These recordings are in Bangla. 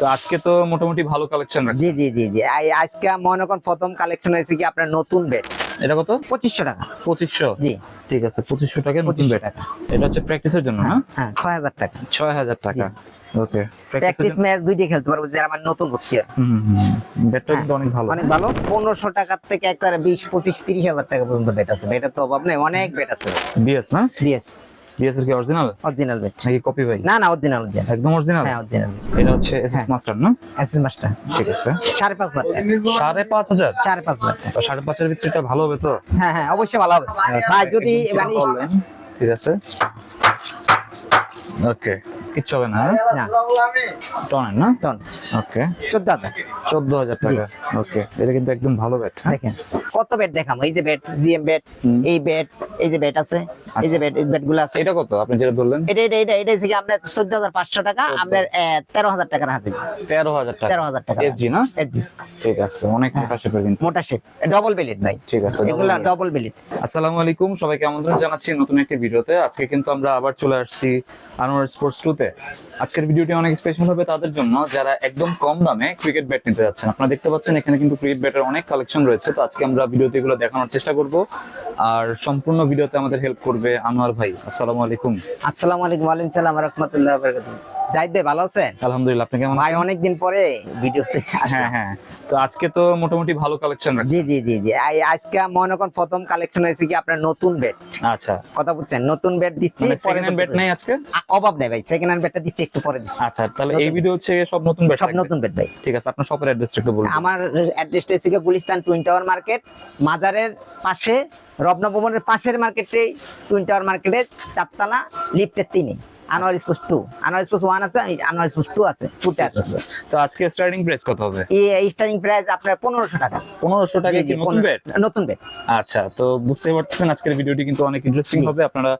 তো আজকে তো মোটামুটি ভালো কালেকশন জি জি জি জি। আজকে মনে করেন প্রথম কালেকশন হয়েছে কি আপনার নতুন বেড এটা কত? পঁচিশশো টাকা। পঁচিশশো? জি। ঠিক আছে পঁচিশশো টাকা নতুন বেড এটা হচ্ছে প্র্যাকটিসের জন্য না হ্যাঁ ছয় হাজার টাকা। ছয় হাজার টাকা। ওকে প্র্যাকটিস ম্যাচ দুইটাই খেলতে পারব যারা আমার নতুন ভর্তি ব্যাটটা কিন্তু অনেক ভালো। অনেক ভালো। পনেরোশো টাকার থেকে বিশ পঁচিশ তিরিশ হাজার টাকা পর্যন্ত বেট আছে। বেটের তো অভাব নেই অনেক বেট আছে। বিএস না? বিএস বিএস কি অরিজিনাল অরিজিনাল বেট নাকি কপি ভাই না না অরিজিনাল অরিজিনাল একদম অরিজিনাল হ্যাঁ অরিজিনাল এটা হচ্ছে এসএস মাস্টার না? এসএস মাস্টার ঠিক আছে। সাড়ে পাঁচ হাজার। টাকা সাড়ে পাঁচ হাজার? সাড়ে পাঁচ হাজার। টাকা তো সাড়ে পাঁচের ভিতরে ভালো হবে তো? হ্যাঁ হ্যাঁ অবশ্যই ভালো হবে। ভাই যদি মানে ঠিক আছে। ওকে। কিচ্ছু হবে না হ্যাঁ? না টনের না? টন। ওকে। চোদ্দ হাজার। চোদ্দ হাজার টাকা। ওকে। এটা কিন্তু একদম ভালো ব্যাট হ্যাঁ? দেখেন কত বেড দেখাম এই যে বেড জিএম হুম। এই বেড এই যে বেড আছে এই যে বেড বেডগুলো আছে। এটা কত? আপনি যেটা ধরলেন? এটা এটা এটা এটা থেকে আপনার চোদ্দ হাজার পাঁচশো টাকা আপনার তেরো হাজার টাকার হাতে তেরো হাজার টাকা। তেরো হাজার টাকা। এসজি না? এসজি ঠিক আছে অনেক মোটা শেপের কিন্তু। মোটা শেপ ডবল বেলিট ভাই। ঠিক আছে এগুলা ডবল বেলিট আসসালামু আলাইকুম সবাইকে আমন্ত্রণ জানাচ্ছি নতুন একটি ভিডিওতে। আজকে কিন্তু আমরা আবার চলে আসছি আনোয়ার স্পোর্টস টুতে আজকের ভিডিওটি অনেক স্পেশাল হবে তাদের জন্য, যারা একদম কম দামে ক্রিকেট ব্যাট নিতে যাচ্ছেন। আপনারা দেখতে পাচ্ছেন এখানে কিন্তু ক্রিকেট ব্যাটের অনেক কালেকশন রয়েছে, তো আজকে আমরা ভিডিওতে এগুলো দেখানোর চেষ্টা করব। আর সম্পূর্ণ ভিডিওতে আমাদের হেল্প করবে আনোয়ার ভাই। আসসালামু আলাইকুম। আসসালামু আলাইকুম, ওয়ালাইকুম সালাম ওয়া বারাকাতুহু। জাহিদ ভাই ভালো আছেন? আলহামদুলিল্লাহ আপনি কেমন ভাই অনেকদিন পরে ভিডিওতে হ্যাঁ হ্যাঁ। তো আজকে তো মোটামুটি ভালো কালেকশন জি জি জি জি। আজকে মনে করেন প্রথম কালেকশন হয়েছে কি আপনার নতুন বেড আচ্ছা। কথা বুঝছেন? নতুন বেড দিচ্ছি সেকেন্ড হ্যান্ড ব্যাট নেই আজকে? অভাব নেই ভাই সেকেন্ড হ্যান্ড বেডটা দিচ্ছি একটু পরে আচ্ছা তাহলে এই। ভিডিও হচ্ছে সব নতুন ব্যাট সব নতুন বেড ভাই। ঠিক আছে আপনার শপের অ্যাড্রেসটা একটু বলুন। আমার অ্যাড্রেসটা হচ্ছে গুলিস্তান টুইন টাওয়ার মার্কেট মাজারের পাশে রত্ন ভবনের পাশের মার্কেটে টুইন টাওয়ার মার্কেটে চারতলা লিফটের তিনে। Anwar sports two Anwar sports one আছে আনোয়ার স্পোর্টস টু আছে টুতে আছে। তো আজকে স্টার্টিং প্রাইস কত হবে? এই স্টার্টিং প্রাইস আপনার পনেরোশো টাকা। পনেরোশো টাকা কি নতুন ব্যাট নতুন বেড আচ্ছা তো বুঝতে পারতেছেন আজকের ভিডিওটি কিন্তু অনেক ইন্টারেস্টিং হবে। আপনারা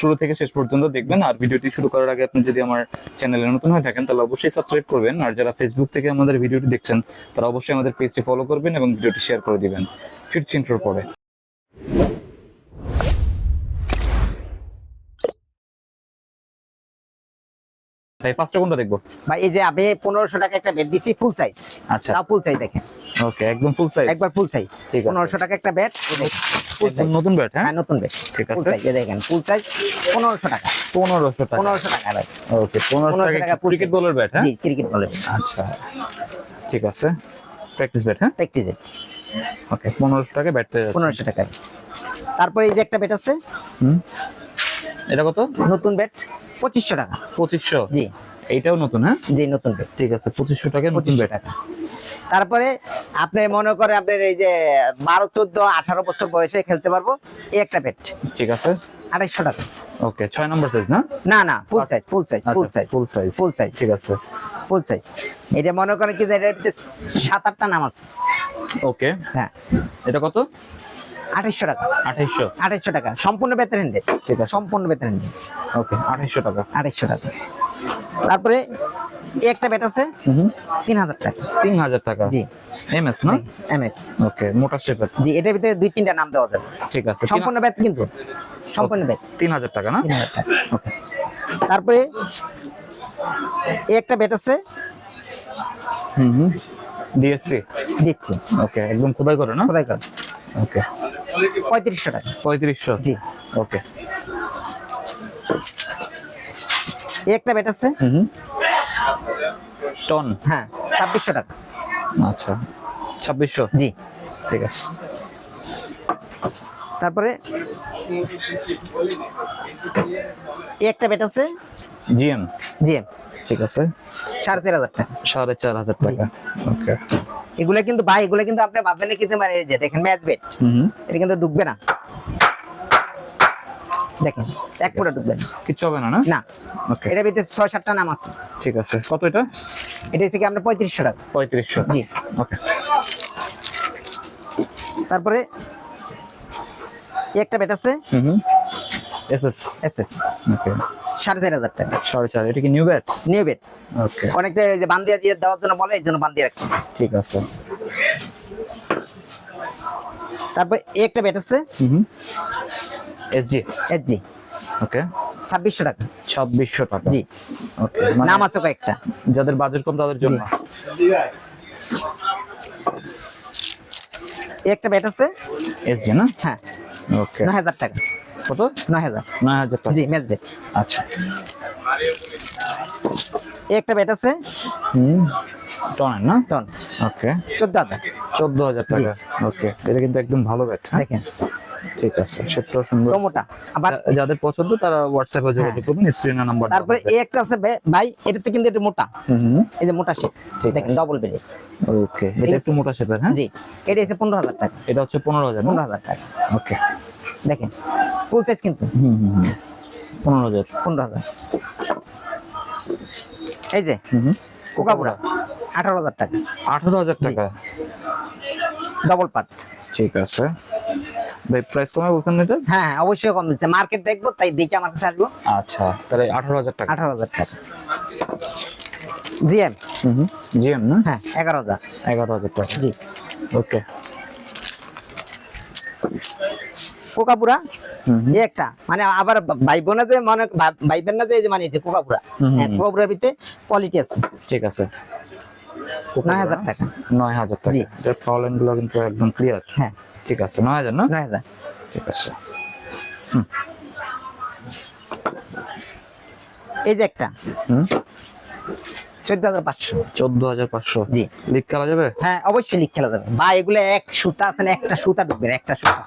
শুরু থেকে শেষ পর্যন্ত দেখবেন। আর ভিডিওটি শুরু করার আগে আপনি যদি আমার চ্যানেলে নতুন হয়ে থাকেন তাহলে অবশ্যই সাবস্ক্রাইব করবেন। আর যারা ফেসবুক থেকে আমাদের ভিডিওটি দেখছেন তারা অবশ্যই আমাদের পেজটি ফলো করবেন এবং ভিডিওটি শেয়ার করে দিবেন। ফিরছি ইন্ট্রোর পরে। তাই পাঁচটা কোনটা দেখব? ভাই এই যে আমি পনেরোশো টাকা একটা বেড দিচ্ছি ফুল সাইজ আচ্ছা। তাও ফুল সাইজ দেখেন। ওকে একদম ফুল সাইজ একবার ফুল সাইজ ঠিক আছে। পনেরোশো টাকা একটা বেড নতুন ব্যাট হ্যাঁ? হ্যাঁ নতুন বেড ঠিক ফুল আছে। সাইজ দেখেন ফুল সাইজ পনেরোশো টাকা। পনেরোশো টাকা। পনেরোশো টাকা ভাই। ওকে পনেরোশো 1500 টাকা ক্রিকেট। বলের ব্যাট হ্যাঁ? জি ক্রিকেট বলে আচ্ছা। ঠিক আছে। প্র্যাকটিস ব্যাট হ্যাঁ? প্র্যাকটিস ওকে পনেরোশো টাকা ব্যাট পেয়ে যাচ্ছে পনেরোশো টাকা তারপরে এই যে একটা ব্যাট আছে। হুম। এটা কত? নতুন বেড পঁচিশশো টাকা। পঁচিশশো? জি। এইটাও নতুন হ্যাঁ? জি নতুন ঠিক আছে পঁচিশশো টাকা নতুন টাকা। তারপরে আপনি মনে করে আপনার এই যে বারো চোদ্দ আঠারো বছর বয়সে খেলতে পারব এই একটা বেড ঠিক আছে। আড়াইশো টাকা। ওকে ছয় নম্বর সাইজ না? না না full size full size full size full size full size ঠিক আছে। ফুল সাইজ এটা মনে করেন কি যে এটার সাত আটটা নাম আছে। ওকে। হ্যাঁ। এটা কত? আঠাইশশো টাকা। আঠাইশশো? আঠাইশশো টাকা। সম্পূর্ণ বেতন হ্যান্ডে ঠিক আছে। সম্পূর্ণ বেতন হ্যান্ডে ওকে আঠাইশশো টাকা। আড়াইশো টাকা। তারপরে একটা ব্যাট আছে তিন হাজার টাকা। তিন হাজার টাকা। জি। এম এস না? এম এস ওকে মোটা শেপের। জি এটার ভিতরে দুই তিনটা নাম দেওয়া যাবে। ঠিক আছে। সম্পূর্ণ ব্যাট কিন্তু। সম্পূর্ণ ব্যাট। তিন হাজার টাকা না? ওকে। তারপরে একটা ব্যাট আছে হুম হুম। ডিএসসি? দিচ্ছি। ওকে একদম খোদাই করে না? কোথায় কর। ওকে। পঁয়ত্রিশশো টাকা। পঁয়ত্রিশশো? জি। ওকে। একটা ব্যাট আছে? টন? হ্যাঁ ছাব্বিশশো টাকা। আচ্ছা ছাব্বিশশো? জি। ঠিক আছে। তারপরে একটা ব্যাট আছে? জিএম? জি ঠিক আছে। সাড়ে চার হাজার টাকা। সাড়ে চার হাজার টাকা। ওকে। এগুলা কিন্তু ভাই এগুলা কিন্তু আপনি ভাববেন কিনতে পারে যে দেখেন ম্যাচ বেট এটা কিন্তু ডুববে না। দেখেন এক ফুটা ডুববে না। কিচ্ছু হবে না না? ওকে এটার ভিতরে ছয় সাতটা নাম আছে। ঠিক আছে। কত এটা? এটা হচ্ছে কি আপনার পঁয়ত্রিশশো টাকা। পঁয়ত্রিশশো। জি। ওকে তারপরে একটা বেট আছে। হুম হুম। S S S S okay সাড়ে চার হাজার টাকা। সাড়ে চার এটা কি new bat new bat okay অনেকটা যে বান্দিয়া দিয়ে দেওয়ার জন্য বলে এই জন্য বান্দিয়ে রাখছি। ঠিক আছে। তারপর একটা বেট আছে। হুম এসজি ওকে ছাব্বিশশো টাকা। ছাব্বিশশো টাকা। জি। ওকে মানে নাম আছে কয়েকটা। যাদের বাজেট কম তাদের জন্য। একটা ব্যাট আছে। এসজি না? হ্যাঁ। ওকে নয় হাজার টাকা। কত? নয় হাজার। নয় হাজার টাকা। জি ম্যাচ ব্যাট আচ্ছা। একটা ব্যাট আছে? হুম। টনের না? টন। ওকে। চোদ্দ হাজার। চোদ্দ হাজার টাকা। ওকে। এটা কিন্তু একদম ভালো ব্যাট হ্যাঁ? দেখেন। ঠিক আছে। সেটাও সুন্দর। টমোটা আবার যাদের পছন্দ তারা হোয়াটসঅ্যাপে যোগাযোগ করবেন স্ক্রিনে নাম্বার তারপরে এই একটা আছে ভাই এটাতে কিন্তু একটু মোটা। এই যে মোটা শেপ ঠিক দেখেন ডবল বেডে ওকে। এটা একটু মোটা শেপের হ্যাঁ? জি। এটা পনেরো হাজার টাকা। এটা হচ্ছে পনেরো হাজার পনেরো হাজার টাকা। ওকে। দেখেন ফুল সাইজ কিন্তু। হুম হুম হুম। পনেরো হাজার। পনেরো হাজার। এই যে কোকাপুরা আঠারো হাজার টাকা। আঠারো হাজার টাকা? ডবল পার্ট ঠিক আছে। ভাই প্রাইস কমে বলছেন এটা? হ্যাঁ হ্যাঁ অবশ্যই কম দিচ্ছে। মার্কেট দেখব তাই দেখে আমার কাছে আসব। আচ্ছা তাহলে আঠারো হাজার টাকা। আঠারো হাজার টাকা। জিএম? জিএম না? হ্যাঁ এগারো হাজার। এগারো হাজার টাকা। জি। ওকে। কোকাপুরা? এই একটা। মানে আবার ভাই বোনা যে মনে ভা- ভাই বোন না যে এই যে কোকাপুরা। হ্যাঁ কোকাপুরার ভিতরে কোয়ালিটি আছে। ঠিক আছে। নয় হাজার টাকা। নয় হাজার টাকা। এটার ফলেনগুলো কিন্তু একদম ক্লিয়ার হ্যাঁ। ঠিক আছে নয় হাজার না? নয় হাজার। ঠিক আছে। এই যে একটা। চোদ্দ হাজার পাঁচশো। চোদ্দ হাজার পাঁচশো। জি। লিক খেলা যাবে? হ্যাঁ অবশ্যই লিখ খেলা যাবে। বা এগুলো এক সুতা আছে একটা সুতা ঢুকবেন একটা সুতা।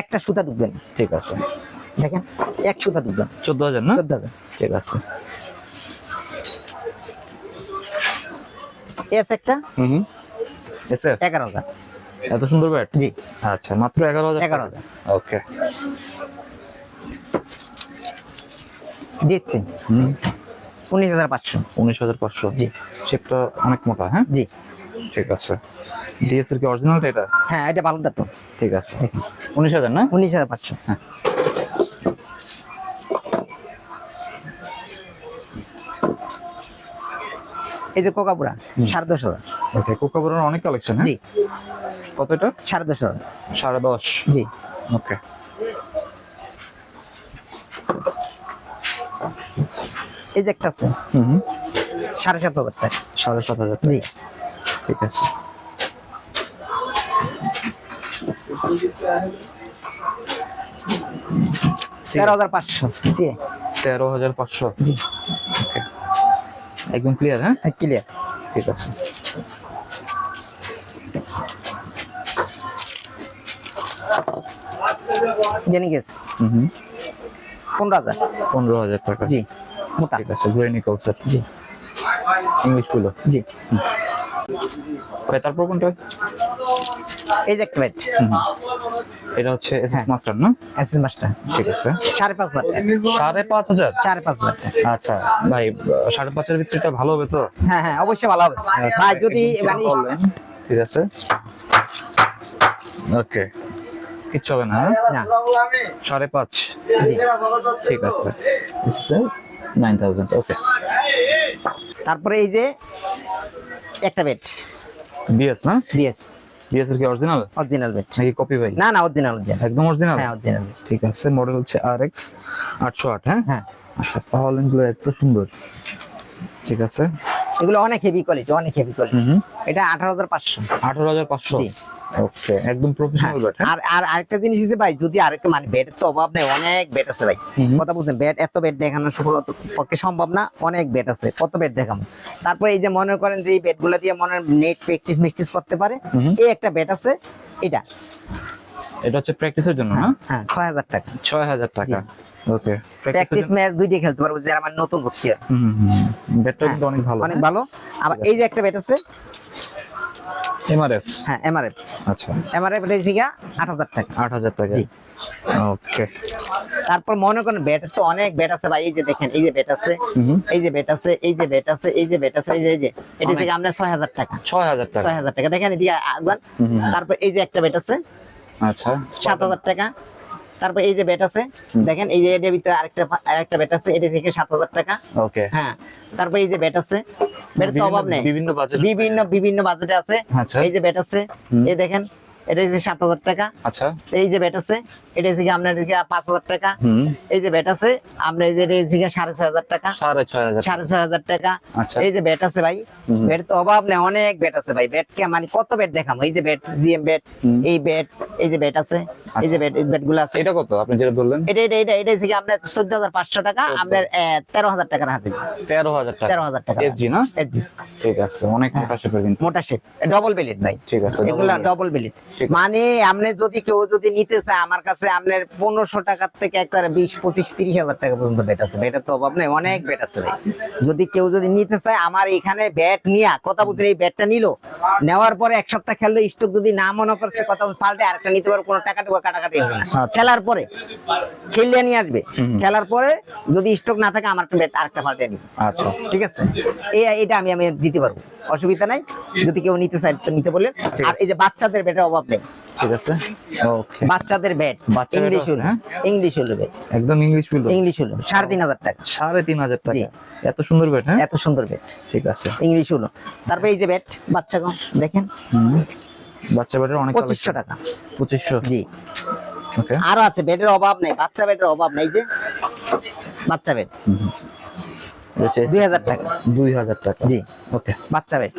একটা সুতা ঢুকবেন ঠিক আছে। দেখেন এক সুতা ঢুকবেন চোদ্দ হাজার না? চোদ্দ হাজার। ঠিক আছে। এস একটা হুম এস এগারো হাজার। এত সুন্দর ব্যাট? জি। আচ্ছা মাত্র এগারো হাজার এগারো হাজার। ওকে। দিচ্ছি। হুম। উনিশ হাজার পাঁচশো। উনিশ হাজার পাঁচশো। জি। শেপটা অনেক মোটা হ্যাঁ? জি। ঠিক আছে। ডিএস এর কি অরিজিনালটা এটা? হ্যাঁ এটা ভালোটা তো। ঠিক আছে। উনিশ হাজার না? উনিশ হাজার পাঁচশো। হ্যাঁ। এই যে কোকাপুরা সাড়ে দশ হাজার। ওকে কোকাবোরার অনেক কালেকশন হ্যাঁ? জি। কত এটা? সাড়ে দশ হাজার। সাড়ে দশ। জি। ওকে। এই যে একটা আছে। সাড়ে সাত হাজার টাকা। সাড়ে সাত হাজার জি। ঠিক আছে। তেরো হাজার পাঁচশো জি। তেরো হাজার পাঁচশো? জি। একদম ক্লিয়ার হ্যাঁ? ক্লিয়ার ঠিক আছে। জেনে গেছে। পনেরো হাজার। পনেরো হাজার টাকা। জি মোটা। ঠিক আছে গ্রে নিকলসের জি। ইংলিশগুলো জি। ভাই তারপর কোনটা? এই যে একটা ব্যাট। এটা হচ্ছে এসএস হ্যাঁ। মাস্টার না? এসএস মাস্টার ঠিক আছে। সাড়ে পাঁচ হাজার সাড়ে পাঁচ হাজার? সাড়ে পাঁচ হাজার আচ্ছা ভাই সাড়ে পাঁচের ভিতরে এটা ভালো হবে তো? হ্যাঁ হ্যাঁ অবশ্যই ভালো হবে। ভাই যদি মানে ঠিক আছে। ওকে। কিচ্ছু হবে না হ্যাঁ? না। সাড়ে পাঁচ। ঠিক আছে। নাইন থাউজেন্ড ওকে তারপরে এই যে একটা বেড বিএস না? বিএস বিএস এর কি অরিজিনাল অরিজিনাল বেড নাকি কপি ভাই না না অরিজিনাল অরিজিনাল একদম অরিজিনাল হ্যাঁ অরিজিনাল ঠিক আছে মডেল হচ্ছে আর এক্স আটশো আট হ্যাঁ? হ্যাঁ। আচ্ছা পাওয়ারগুলো এত সুন্দর। ঠিক আছে। এগুলো অনেক হেভি কোয়ালিটি অনেক হেভি কোয়ালিটি এটা আঠারো হাজার পাঁচশো। আঠারো হাজার পাঁচশো? জি। ওকে একদম প্রফেশনাল ব্যাট হ্যাঁ? আর আর আরেকটা জিনিস হচ্ছে ভাই যদি আরেকটা মানে বেডের তো অভাব নেই অনেক বেড আছে ভাই। কথা বুঝছেন বেড এত বেড দেখানো পক্ষে সম্ভব না অনেক বেড আছে কত বেড দেখাবো? তারপরে এই যে মনে করেন যে এই বেডগুলা দিয়ে মনে নেট প্র্যাকটিস মিক্টিস করতে পারে। এই একটা বেড আছে এটা। এটা হচ্ছে প্র্যাকটিসের জন্য না? হ্যাঁ ছয় হাজার টাকা। ছয় হাজার টাকা। ওকে প্র্যাকটিস ম্যাচ দুইটাই খেলতে পারব আমার নতুন ভর্তি। হয় ব্যাটটা কিন্তু অনেক ভালো অনেক ভালো। আবার এই যে একটা বেড আছে এমআরএফ হ্যাঁ এমআরএফ আচ্ছা। এমআরএফ এটা হচ্ছে গিয়া টাকা। আট হাজার টাকা? জি। ওকে। তারপর মনে করেন ব্যাট তো অনেক ব্যাট আছে ভাই এই যে দেখেন এই যে ব্যাট আছে এই যে ব্যাট আছে এই যে ব্যাট আছে এই যে ব্যাট আছে এই যে এই যে এটা থেকে ছয় হাজার টাকা। ছয় হাজার টাকা। ছয় হাজার টাকা। দেখেন এদিকে। তারপর এই যে একটা ব্যাট আছে আচ্ছা। সাত হাজার টাকা। তারপর এই যে ব্যাট আছে দেখেন এই যে এটার ভিতরে আরেকটা আরেকটা ব্যাট আছে এটা থেকে সাত হাজার টাকা। ওকে হ্যাঁ তারপর এই যে ব্যাট আছে ব্যাটের তো অভাব নেই। বিভিন্ন বাজেট বিভিন্ন বিভিন্ন বাজেটে আছে। আচ্ছা। এই যে ব্যাট আছে এই দেখেন এটা হচ্ছে সাত হাজার টাকা। আচ্ছা। এই যে ব্যাট আছে এটা হচ্ছে আপনার পাঁচ হাজার টাকা। এই যে ব্যাট আছে আপনার এই যে এটা সাড়ে ছয় হাজার টাকা। সাড়ে ছয় হাজার সাড়ে ছয় হাজার টাকা। আচ্ছা। এই যে ব্যাট আছে ভাই ব্যাট তো অভাব নেই অনেক ব্যাট আছে ভাই। ব্যাট কে মানে কত ব্যাট দেখাম এই যে ব্যাট জিএম ব্যাট এই ব্যাট এই যে ব্যাট আছে এই যে ব্যাট ব্যাটগুলো আছে। এটা কত? আপনি যেটা বললেন এটা এটা এটা এটা হচ্ছে আপনার চোদ্দ হাজার পাঁচশো টাকা আপনার তেরো হাজার টাকার হাতে। তেরো হাজার টাকা। তেরো হাজার টাকা এসজি না? SG ঠিক আছে অনেক মোটা শেপের মোটা শেপ ডবল বেলিট ভাই। ঠিক আছে, এগুলা ডবল বেলিট। মানে আপনি যদি কেউ যদি নিতে চায় আমার কাছে আপনার পনেরোশো টাকার থেকে একবারে বিশ পঁচিশ তিরিশ হাজার টাকা পর্যন্ত ব্যাট আছে। ব্যাটের তো অভাব নেই অনেক ব্যাট আছে ভাই। যদি কেউ যদি নিতে চায় আমার এখানে ব্যাট নিয়া কথা বলতে এই ব্যাটটা নিল নেওয়ার পরে এক সপ্তাহ খেললো স্টক যদি না মনে করছে কথা পাল্টে আরেকটা নিতে পারো কোনো টাকা টুকা কাটাকাটি হবে না। আচ্ছা। খেলার পরে খেললে নিয়ে আসবে। খেলার পরে যদি স্টক না থাকে আমার ব্যাট আরেকটা পাল্টে নিবে। আচ্ছা। ঠিক আছে? এই এটা আমি আমি দিতে পারব। অসুবিধা নাই। যদি কেউ নিতে চায় তো নিতে বললেন। ঠিক আর এই যে বাচ্চাদের ব্যাটের অভাব নেই। ঠিক আছে। ওকে। বাচ্চাদের বাচ্চা ইংলিশ হলো। হ্যাঁ? ইংলিশ হলো ব্যাট একদম ইংলিশ ফিল ইংলিশ হলো। সাড়ে তিন হাজার টাকা। সাড়ে তিন হাজার টাকা। জি। এত সুন্দর ব্যাট হ্যাঁ? এত সুন্দর ব্যাট ঠিক আছে। ইংলিশ হলো। তারপরে এই যে ব্যাট বাচ্চা দেখেন। বাচ্চা ব্যাটের অনেক পঁচিশশো টাকা। পঁচিশশো? জি। ওকে আরও আছে ব্যাটের অভাব নেই বাচ্চা ব্যাটের অভাব নেই যে। বাচ্চা ব্যাট দুই হাজার টাকা। দুই হাজার টাকা। জি। ওকে বাচ্চা ব্যাট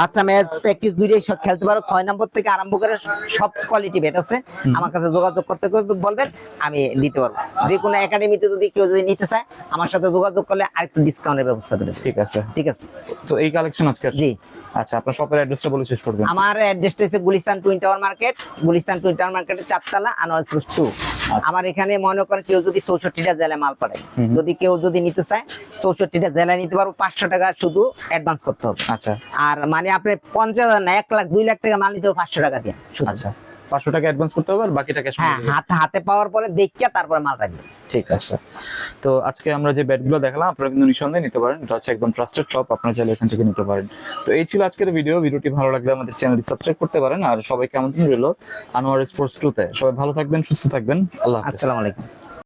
বাচ্চা ম্যাচ প্র্যাকটিস দুইটাই সব খেলতে পারো। ছয় নম্বর থেকে আরম্ভ করে সব কোয়ালিটি ব্যাট আছে। আমার কাছে যোগাযোগ করতে বলবেন আমি দিতে পারব। যে কোনো একাডেমিতে যদি কেউ যদি নিতে চায় আমার সাথে যোগাযোগ করলে আরেকটু ডিসকাউন্টের ব্যবস্থা করে ঠিক আছে। ঠিক আছে। তো এই কালেকশন আজকে? জি। আচ্ছা আপনার শপের অ্যাড্রেসটা বলে শেষ করবেন আমার অ্যাড্রেসটা হচ্ছে Gulistan twin tower market Gulistan twin tower মার্কেটের চারতলা আনোয়ার টু আমার এখানে মনে করেন কেউ যদি চৌষট্টিটা জেলে মাল পাঠায় যদি কেউ যদি নিতে চায় চৌষট্টিটা জেলায় নিতে পারব পাঁচশো টাকা শুধু অ্যাডভান্স করতে হবে। আচ্ছা। আর মানে আপনি পঞ্চাশ হাজার না এক লাখ দুই লাখ টাকা মাল নিতে হবে পাঁচশো টাকা দিয়ে আচ্ছা। পাঁচশো টাকা অ্যাডভান্স করতে হবে আর বাকি টাকা হ্যাঁ হাতে হাতে পাওয়ার পরে দেখিয়া তারপরে মাল রাখবে ঠিক আছে। তো আজকে আমরা যে ব্যাটগুলো দেখলাম আপনারা কিন্তু নিঃসন্দেহে নিতে পারেন। এটা হচ্ছে একদম ট্রাস্টেড শপ আপনারা চাইলে এখান থেকে নিতে পারেন। তো এই ছিল আজকের ভিডিও ভিডিওটি ভালো লাগলে আমাদের চ্যানেলটি সাবস্ক্রাইব করতে পারেন। আর সবাইকে আমন্ত্রণ রইল? আনোয়ার স্পোর্টস টুতে সবাই ভালো থাকবেন সুস্থ থাকবেন। আল্লাহ আসসালামু আলাইকুম।